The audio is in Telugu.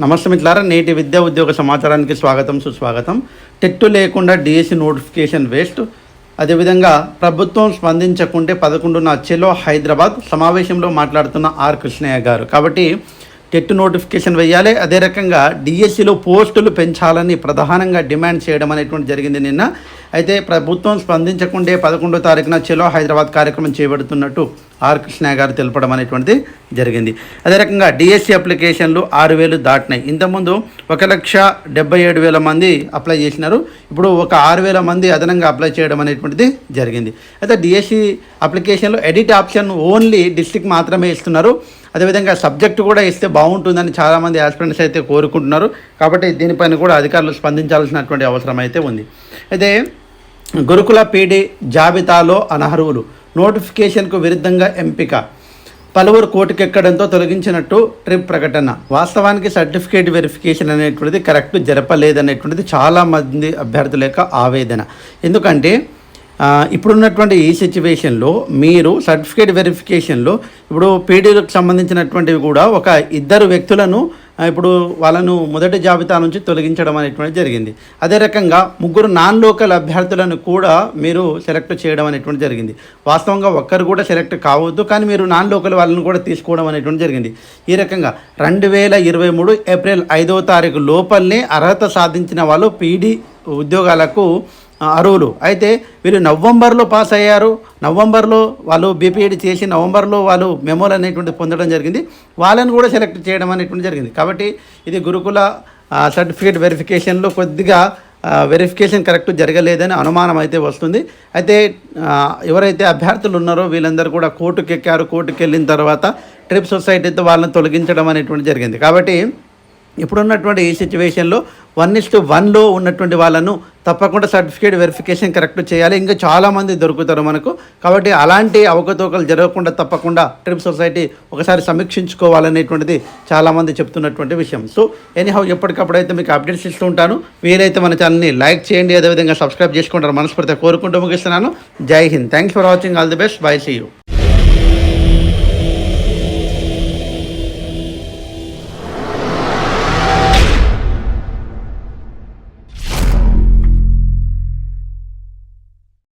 నమస్తే మిత్రులారా నేటి విద్యా ఉద్యోగ సమాచారానికి స్వాగతం సుస్వాగతం. టెట్టు లేకుండా డిఎస్సి నోటిఫికేషన్ వేస్ట్. అదేవిధంగా ప్రభుత్వం స్పందించకుంటే పదకొండున చెలో హైదరాబాద్ సమావేశంలో మాట్లాడుతున్న ఆర్ కృష్ణయ్య గారు. కాబట్టి టెట్ నోటిఫికేషన్ వేయాలి. అదే రకంగా డిఎస్సిలో పోస్టులు పెంచాలని ప్రధానంగా డిమాండ్ చేయడం అనేటువంటి జరిగింది నిన్న. అయితే ప్రభుత్వం స్పందించకుండే పదకొండో తారీఖున చెలో హైదరాబాద్ కార్యక్రమం చేపడుతున్నట్టు ఆర్ కృష్ణ గారు తెలపడం అనేటువంటిది జరిగింది. అదే రకంగా డిఎస్సి అప్లికేషన్లు ఆరు వేలు దాటినాయి. ఇంతకుముందు ఒక లక్ష డెబ్బై ఏడు వేల మంది అప్లై చేసినారు. ఇప్పుడు ఒక ఆరు వేల మంది అదనంగా అప్లై చేయడం అనేటువంటిది జరిగింది. అయితే డిఎస్సి అప్లికేషన్లో ఎడిట్ ఆప్షన్ ఓన్లీ డిస్టిక్ మాత్రమే ఇస్తున్నారు. అదేవిధంగా సబ్జెక్ట్ కూడా ఇస్తే బాగుంటుందని చాలామంది ఆస్పిరెంట్స్ అయితే కోరుకుంటున్నారు. కాబట్టి దీనిపైన కూడా అధికారులు స్పందించాల్సినటువంటి అవసరం అయితే ఉంది. అయితే గురుకుల పీడి జాబితాలో అనర్హులు. నోటిఫికేషన్కు విరుద్ధంగా ఎంపిక. పలువురు కోర్టుకెక్కడంతో తొలగించినట్టు ట్రిప్ ప్రకటన. వాస్తవానికి సర్టిఫికేట్ వెరిఫికేషన్ అనేటువంటిది కరెక్ట్ జరపలేదనేటువంటిది చాలా మంది అభ్యర్థుల యొక్క ఆవేదన. ఎందుకంటే ఇప్పుడున్నటువంటి ఈ సిచ్యువేషన్లో మీరు సర్టిఫికేట్ వెరిఫికేషన్లో ఇప్పుడు పీడీలకు సంబంధించినటువంటివి కూడా ఒక ఇద్దరు వ్యక్తులను ఇప్పుడు వాళ్ళను మొదటి జాబితా నుంచి తొలగించడం అనేటువంటి జరిగింది. అదే రకంగా ముగ్గురు నాన్ లోకల్ అభ్యర్థులను కూడా మీరు సెలెక్ట్ చేయడం అనేటువంటి జరిగింది. వాస్తవంగా ఒక్కరు కూడా సెలెక్ట్ కావద్దు కానీ మీరు నాన్ లోకల్ వాళ్ళని కూడా తీసుకోవడం అనేటువంటి జరిగింది. ఈ రకంగా రెండు వేల ఇరవై మూడు ఏప్రిల్ ఐదవ తారీఖు లోపలనే అర్హత సాధించిన వాళ్ళు పీడీ ఉద్యోగాలకు అర్హులు. అయితే వీళ్ళు నవంబర్లో పాస్ అయ్యారు. నవంబర్లో వాళ్ళు బీపీఎడ్ చేసి నవంబర్లో వాళ్ళు మెమోలు అనేటువంటి పొందడం జరిగింది. వాళ్ళని కూడా సెలెక్ట్ చేయడం అనేటువంటి జరిగింది. కాబట్టి ఇది గురుకుల సర్టిఫికేట్ వెరిఫికేషన్లో కొద్దిగా వెరిఫికేషన్ కరెక్ట్ జరగలేదని అనుమానం అయితే వస్తుంది. అయితే ఎవరైతే అభ్యర్థులు ఉన్నారో వీళ్ళందరూ కూడా కోర్టుకు ఎక్కారు కోర్టుకు వెళ్ళిన తర్వాత ట్రిప్ సొసైటీతో వాళ్ళని తొలగించడం అనేటువంటి జరిగింది. కాబట్టి ఇప్పుడున్నటువంటి ఈ సిచ్యువేషన్లో వన్ ఇస్ టు వన్లో ఉన్నటువంటి వాళ్ళను తప్పకుండా సర్టిఫికేట్ వెరిఫికేషన్ కరెక్ట్ చేయాలి. ఇంకా చాలామంది దొరుకుతారు మనకు. కాబట్టి అలాంటి అవకతవకలు జరగకుండా తప్పకుండా ట్రిప్ సొసైటీ ఒకసారి సమీక్షించుకోవాలనేటువంటిది చాలామంది చెప్తున్నటువంటి విషయం. సో ఎనీహౌ ఎప్పటికప్పుడు అయితే మీకు అప్డేట్స్ ఇస్తూ ఉంటాను వీలైతే మన ఛానల్ని లైక్ చేయండి. అదేవిధంగా సబ్స్క్రైబ్ చేసుకుంటారు మనస్ఫూర్తిగా కోరుకుంటూ ముగిస్తున్నాను. Jai Hind. Thanks for watching all the best bye see you